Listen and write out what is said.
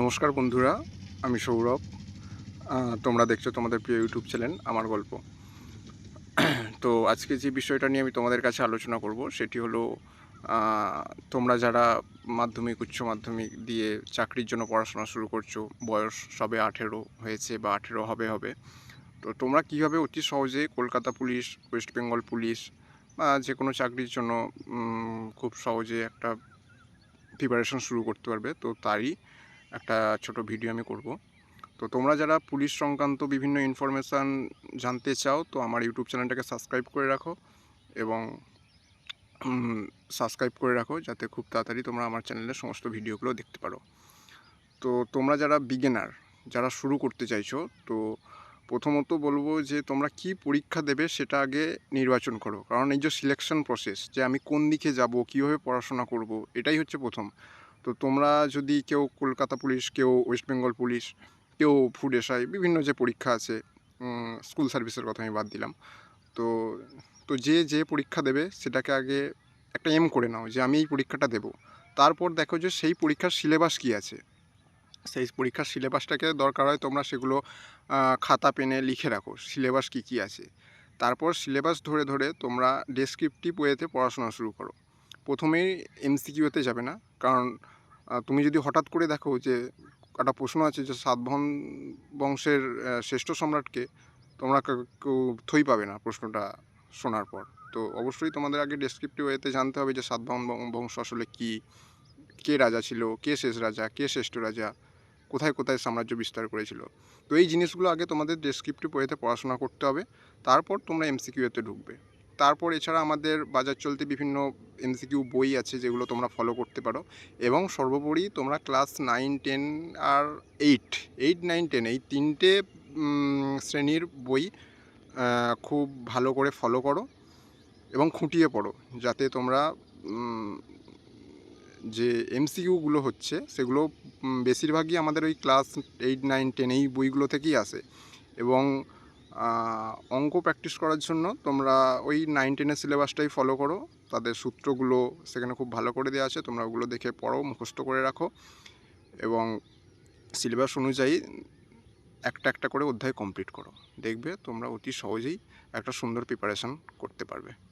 নমস্কার বন্ধুরা, আমি সৌরভ। তোমরা দেখছ তোমাদের প্রিয় ইউটিউব চ্যানেল, আমার গল্প। তো আজকে যে বিষয়টা নিয়ে আমি তোমাদের কাছে আলোচনা করব, সেটি হলো তোমরা যারা মাধ্যমিক, উচ্চ মাধ্যমিক দিয়ে চাকরির জন্য পড়াশোনা শুরু করছ, বয়স সবে আঠেরো হয়েছে বা আঠেরো হবে হবে, তো তোমরা কীভাবে অতি সহজে Kolkata police, West Bengal police বা যে কোনো চাকরির জন্য খুব সহজে একটা প্রিপারেশন শুরু করতে পারবে, তো তারই একটা ছোট ভিডিও আমি করব। তো তোমরা যারা পুলিশ সংক্রান্ত বিভিন্ন ইনফরমেশান জানতে চাও, তো আমার ইউটিউব চ্যানেলটাকে সাবস্ক্রাইব করে রাখো এবং সাবস্ক্রাইব করে রাখো যাতে খুব তাড়াতাড়ি তোমরা আমার চ্যানেলের সমস্ত ভিডিওগুলো দেখতে পারো। তো তোমরা যারা বিগিনার যারা শুরু করতে চাইছো, তো প্রথমত বলব যে তোমরা কি পরীক্ষা দেবে সেটা আগে নির্বাচন করো। কারণ এই যে সিলেকশন প্রসেস যে আমি কোন দিকে যাব, কীভাবে পড়াশোনা করব, এটাই হচ্ছে প্রথম। তো তোমরা যদি কেউ কলকাতা পুলিশ, কেউ ওয়েস্ট বেঙ্গল পুলিশ, কেউ ফুড এসআই, বিভিন্ন যে পরীক্ষা আছে স্কুল সার্ভিসের কথা আমি বাদ দিলাম। তো তো যে যে পরীক্ষা দেবে সেটাকে আগে একটা এম করে নাও যে আমি এই পরীক্ষাটা দেব। তারপর দেখো যে সেই পরীক্ষার সিলেবাস কী আছে। সেই পরীক্ষার সিলেবাসটাকে দরকার হয় তোমরা সেগুলো খাতা, পেনে লিখে রাখো সিলেবাস কী কী আছে। তারপর সিলেবাস ধরে ধরে তোমরা ডেসক্রিপটিভ ওয়েতে পড়াশোনা শুরু করো। প্রথমেই এমসিকিউতে যাবে না। কারণ তুমি যদি হঠাৎ করে দেখো যে একটা প্রশ্ন আছে যে সাতবাহন বংশের শ্রেষ্ঠ সম্রাটকে তোমরা কেউ- থই পাবে না প্রশ্নটা শোনার পর। তো অবশ্যই তোমাদের আগে ডেসক্রিপটিভ ওয়েতে জানতে হবে যে সাতবাহন বংশ আসলে কী, কে রাজা ছিল, কে শেষ রাজা, কে শ্রেষ্ঠ রাজা, কোথায় কোথায় সাম্রাজ্য বিস্তার করেছিল। তো এই জিনিসগুলো আগে তোমাদের ডেসক্রিপটিভ ওয়েতে পড়াশোনা করতে হবে। তারপর তোমরা এমসিকিউতে ঢুকবে। তারপর এছাড়া আমাদের বাজার চলতে বিভিন্ন এমসিকিউ বই আছে যেগুলো তোমরা ফলো করতে পারো। এবং সর্বোপরি তোমরা ক্লাস নাইন টেন আর এইট এইট নাইন টেন এই তিনটে শ্রেণির বই খুব ভালো করে ফলো করো এবং খুঁটিয়ে পড়ো যাতে তোমরা যে এমসিকিউগুলো হচ্ছে সেগুলো বেশিরভাগই আমাদের ওই ক্লাস এইট নাইন টেন এই বইগুলো থেকেই আসে। এবং অঙ্ক প্র্যাকটিস করার জন্য তোমরা ওই নাইন টেনের সিলেবাসটাই ফলো করো। তাদের সূত্রগুলো সেখানে খুব ভালো করে দেওয়া আছে। তোমরা ওগুলো দেখে পড়ো, মুখস্থ করে রাখো। এবং সিলেবাস অনুযায়ী একটা একটা করে অধ্যায় কমপ্লিট করো। দেখবে তোমরা অতি সহজেই একটা সুন্দর প্রিপারেশান করতে পারবে।